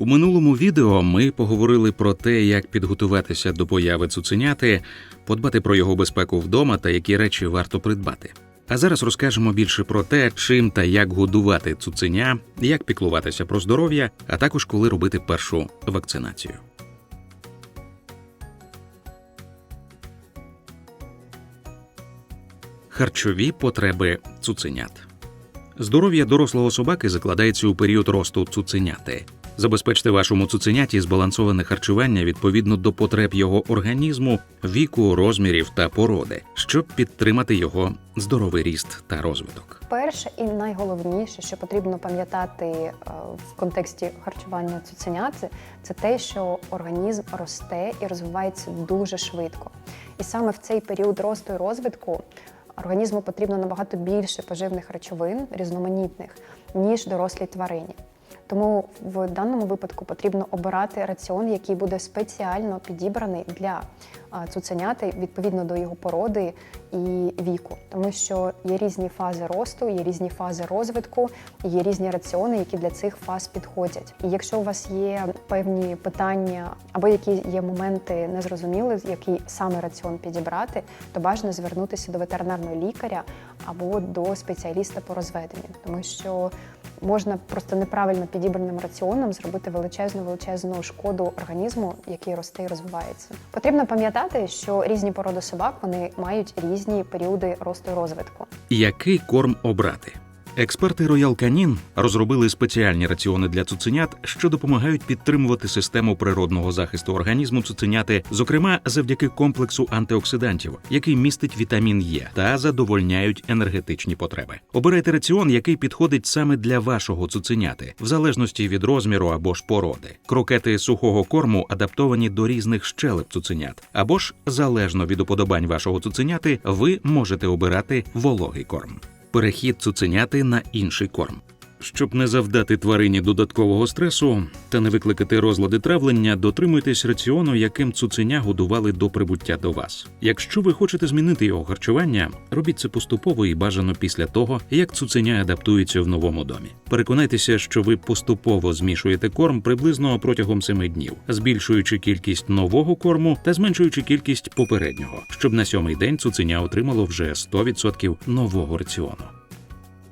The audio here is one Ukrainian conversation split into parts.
У минулому відео ми поговорили про те, як підготуватися до появи цуценяти, подбати про його безпеку вдома та які речі варто придбати. А зараз розкажемо більше про те, чим та як годувати цуценя, як піклуватися про здоров'я, а також коли робити першу вакцинацію. Харчові потреби цуценят. Здоров'я дорослого собаки закладається у період росту цуценяти. Забезпечте вашому цуценяті збалансоване харчування відповідно до потреб його організму, віку, розмірів та породи, щоб підтримати його здоровий ріст та розвиток. Перше і найголовніше, що потрібно пам'ятати е, в контексті харчування цуценяти, це те, що організм росте і розвивається дуже швидко. І саме в цей період росту і розвитку організму потрібно набагато більше поживних речовин, різноманітних, ніж дорослій тварині. Тому в даному випадку потрібно обирати раціон, який буде спеціально підібраний для цуценяти відповідно до його породи і віку, тому що є різні фази росту, є різні фази розвитку, є різні раціони, які для цих фаз підходять. І якщо у вас є певні питання або які є моменти незрозуміли, який саме раціон підібрати, то бажано звернутися до ветеринарного лікаря або до спеціаліста по розведенню, тому що можна просто неправильно підібраним раціоном зробити величезну величезну шкоду організму, який росте і розвивається. Потрібно пам'ятати, що різні породи собак вони мають різні періоди росту і розвитку. Який корм обрати? Експерти Royal Canin розробили спеціальні раціони для цуценят, що допомагають підтримувати систему природного захисту організму цуценяти, зокрема завдяки комплексу антиоксидантів, який містить вітамін Е та задовольняють енергетичні потреби. Обирайте раціон, який підходить саме для вашого цуценяти, в залежності від розміру або ж породи. Крокети сухого корму адаптовані до різних щелеп цуценят, або ж залежно від уподобань вашого цуценяти, ви можете обирати вологий корм перехід цуценяти на інший корм. Щоб не завдати тварині додаткового стресу та не викликати розлади травлення, дотримуйтесь раціону, яким цуценя годували до прибуття до вас. Якщо ви хочете змінити його харчування, робіть це поступово і бажано після того, як цуценя адаптується в новому домі. Переконайтеся, що ви поступово змішуєте корм приблизно протягом 7 днів, збільшуючи кількість нового корму та зменшуючи кількість попереднього, щоб на сьомий день цуценя отримало вже 100% нового раціону.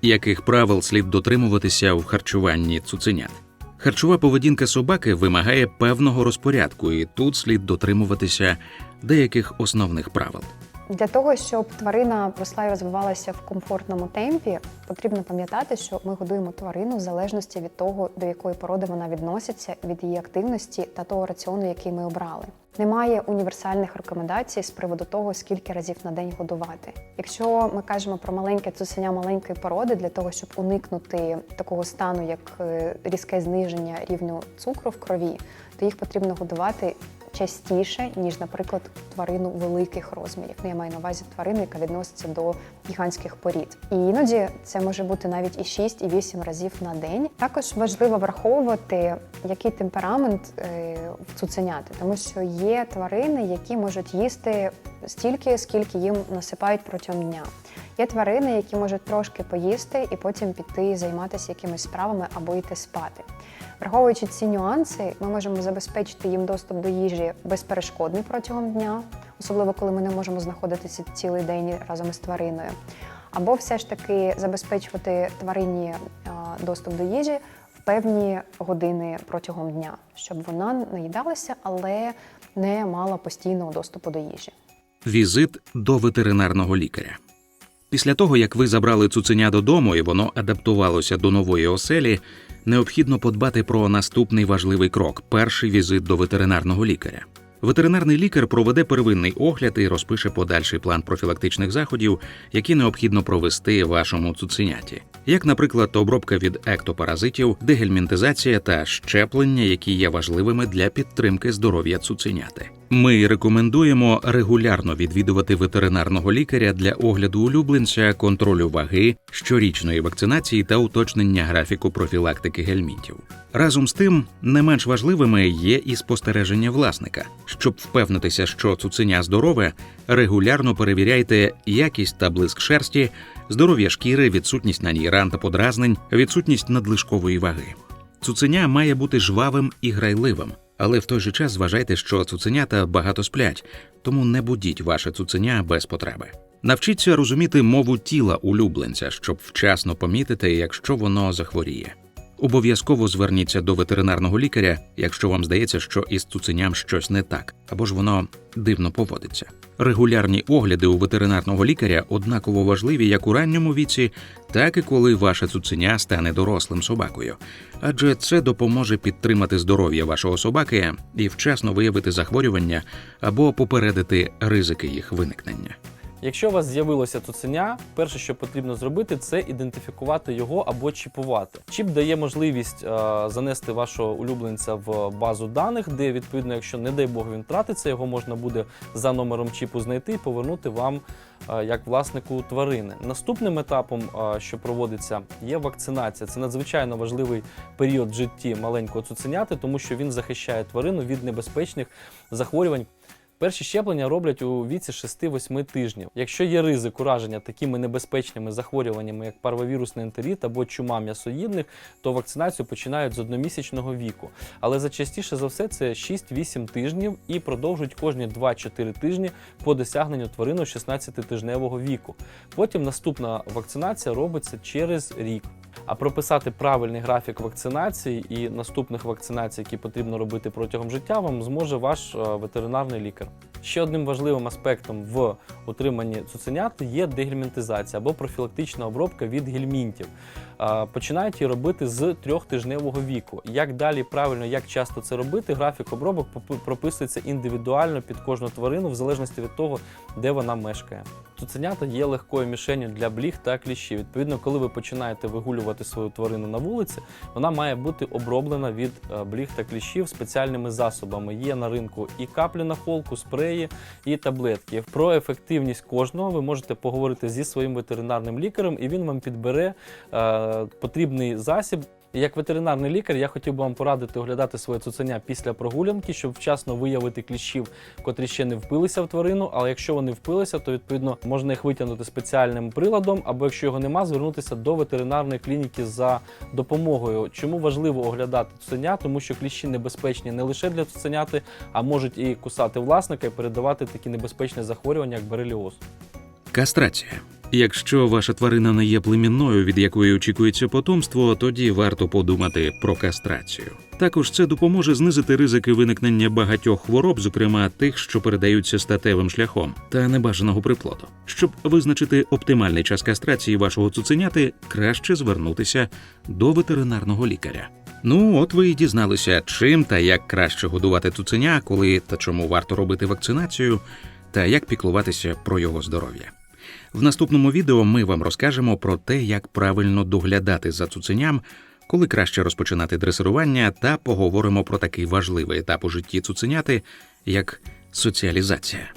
Яких правил слід дотримуватися в харчуванні цуценят? Харчова поведінка собаки вимагає певного розпорядку, і тут слід дотримуватися деяких основних правил. Для того, щоб тварина росла і розвивалася в комфортному темпі, потрібно пам'ятати, що ми годуємо тварину в залежності від того, до якої породи вона відноситься, від її активності та того раціону, який ми обрали. Немає універсальних рекомендацій з приводу того, скільки разів на день годувати. Якщо ми кажемо про маленьке цуценя маленької породи, для того, щоб уникнути такого стану, як е, різке зниження рівню цукру в крові, то їх потрібно годувати частіше, ніж, наприклад, тварину великих розмірів. Ну, я маю на увазі тварину, яка відноситься до гігантських порід. І іноді це може бути навіть і 6, і 8 разів на день. Також важливо враховувати, який темперамент е, в цуценяти, тому що є тварини, які можуть їсти стільки, скільки їм насипають протягом дня. Є тварини, які можуть трошки поїсти і потім піти займатися якимись справами або йти спати. Враховуючи ці нюанси, ми можемо забезпечити їм доступ до їжі безперешкодний протягом дня, особливо коли ми не можемо знаходитися цілий день разом із твариною. Або все ж таки забезпечувати тварині доступ до їжі в певні години протягом дня, щоб вона наїдалася, але не мала постійного доступу до їжі. Візит до ветеринарного лікаря. Після того, як ви забрали цуценя додому і воно адаптувалося до нової оселі, необхідно подбати про наступний важливий крок перший візит до ветеринарного лікаря. Ветеринарний лікар проведе первинний огляд і розпише подальший план профілактичних заходів, які необхідно провести вашому цуценяті, як, наприклад, обробка від ектопаразитів, дегельмінтизація та щеплення, які є важливими для підтримки здоров'я цуценяти. Ми рекомендуємо регулярно відвідувати ветеринарного лікаря для огляду улюбленця, контролю ваги, щорічної вакцинації та уточнення графіку профілактики гельмінтів. Разом з тим, не менш важливими є і спостереження власника. Щоб впевнитися, що цуценя здорове, регулярно перевіряйте якість та блиск шерсті, здоров'я шкіри, відсутність на ній ран та подразнень, відсутність надлишкової ваги. Цуценя має бути жвавим і грайливим, але в той же час вважайте, що цуценята багато сплять, тому не будіть ваше цуценя без потреби. Навчіться розуміти мову тіла улюбленця, щоб вчасно помітити, якщо воно захворіє. Обов'язково зверніться до ветеринарного лікаря, якщо вам здається, що із цуценям щось не так, або ж воно дивно поводиться. Регулярні огляди у ветеринарного лікаря однаково важливі як у ранньому віці, так і коли ваше цуценя стане дорослим собакою, адже це допоможе підтримати здоров'я вашого собаки і вчасно виявити захворювання або попередити ризики їх виникнення. Якщо у вас з'явилося цуценя, перше, що потрібно зробити, це ідентифікувати його або чіпувати. Чіп дає можливість е, занести вашого улюбленця в базу даних, де відповідно, якщо не дай Бог він втратиться, його можна буде за номером чіпу знайти і повернути вам е, як власнику тварини. Наступним етапом, е, що проводиться, є вакцинація. Це надзвичайно важливий період в житті маленького цуценяти, тому що він захищає тварину від небезпечних захворювань. Перші щеплення роблять у віці 6-8 тижнів. Якщо є ризик ураження такими небезпечними захворюваннями, як парвовірусний ентерит або чума м'ясоїдних, то вакцинацію починають з одномісячного віку. Але зачастіше за все це 6-8 тижнів і продовжують кожні 2-4 тижні по досягненню тварину 16-тижневого віку. Потім наступна вакцинація робиться через рік. А прописати правильний графік вакцинації і наступних вакцинацій, які потрібно робити протягом життя, вам зможе ваш е, ветеринарний лікар. Ще одним важливим аспектом в утриманні цуценят є дегельмінтизація або профілактична обробка від гельмінтів. Е, Починають її робити з трьохтижневого віку. Як далі правильно, як часто це робити, графік обробок прописується індивідуально під кожну тварину, в залежності від того, де вона мешкає. Цуценята є легкою мішенью для бліг та кліщів. Відповідно, коли ви починаєте вигулювати свою тварину на вулиці, вона має бути оброблена від е, бліг та кліщів спеціальними засобами. Є на ринку і каплі на холку, спреї, і таблетки. Про ефективність кожного ви можете поговорити зі своїм ветеринарним лікарем, і він вам підбере е, потрібний засіб. І Як ветеринарний лікар, я хотів би вам порадити оглядати своє цуценя після прогулянки, щоб вчасно виявити кліщів, котрі ще не впилися в тварину. Але якщо вони впилися, то відповідно можна їх витягнути спеціальним приладом, або якщо його нема, звернутися до ветеринарної клініки за допомогою. Чому важливо оглядати цуценя? Тому що кліщі небезпечні не лише для цуценяти, а можуть і кусати власника і передавати такі небезпечні захворювання, як бореліоз. Кастрація. Якщо ваша тварина не є племінною, від якої очікується потомство, тоді варто подумати про кастрацію. Також це допоможе знизити ризики виникнення багатьох хвороб, зокрема тих, що передаються статевим шляхом, та небажаного приплоду. Щоб визначити оптимальний час кастрації вашого цуценяти, краще звернутися до ветеринарного лікаря. Ну, от ви і дізналися, чим та як краще годувати цуценя, коли та чому варто робити вакцинацію, та як піклуватися про його здоров'я. В наступному відео ми вам розкажемо про те, як правильно доглядати за цуценям, коли краще розпочинати дресирування, та поговоримо про такий важливий етап у житті цуценяти, як соціалізація.